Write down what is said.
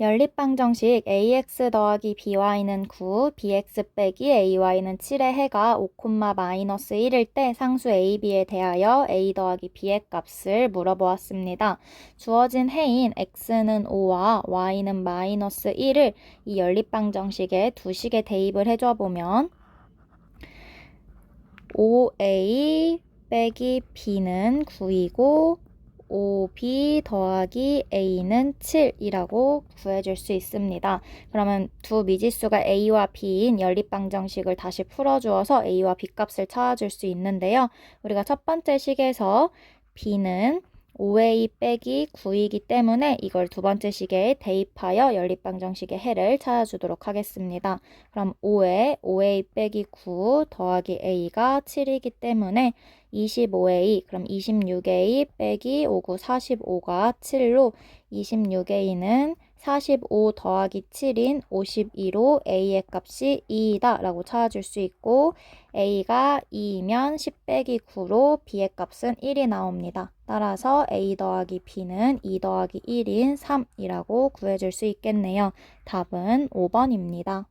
연립방정식 ax 더하기 by는 9, bx 빼기 ay는 7의 해가 5, 마이너스 1일 때 상수 a, b에 대하여 a 더하기 b의 값을 물어보았습니다. 주어진 해인 x는 5와 y는 마이너스 1을 이 연립방정식에 두 식에 대입을 해줘 보면 5a 빼기 b는 9이고 5b 더하기 a는 7이라고 구해줄 수 있습니다. 그러면 두 미지수가 a와 b인 연립방정식을 다시 풀어주어서 a와 b 값을 찾아줄 수 있는데요. 우리가 첫 번째 식에서 b는 5a 빼기 9이기 때문에 이걸 두 번째 식에 대입하여 연립방정식의 해를 찾아주도록 하겠습니다. 그럼 5에 5a 빼기 9 더하기 a가 7이기 때문에 25a 그럼 26a 빼기 59 45가 7로 26a는 45 더하기 7인 52로 a의 값이 2이다 라고 찾아줄 수 있고 a가 2이면 10 빼기 9로 b의 값은 1이 나옵니다. 따라서 a 더하기 b는 2 더하기 1인 3이라고 구해줄 수 있겠네요. 답은 5번입니다.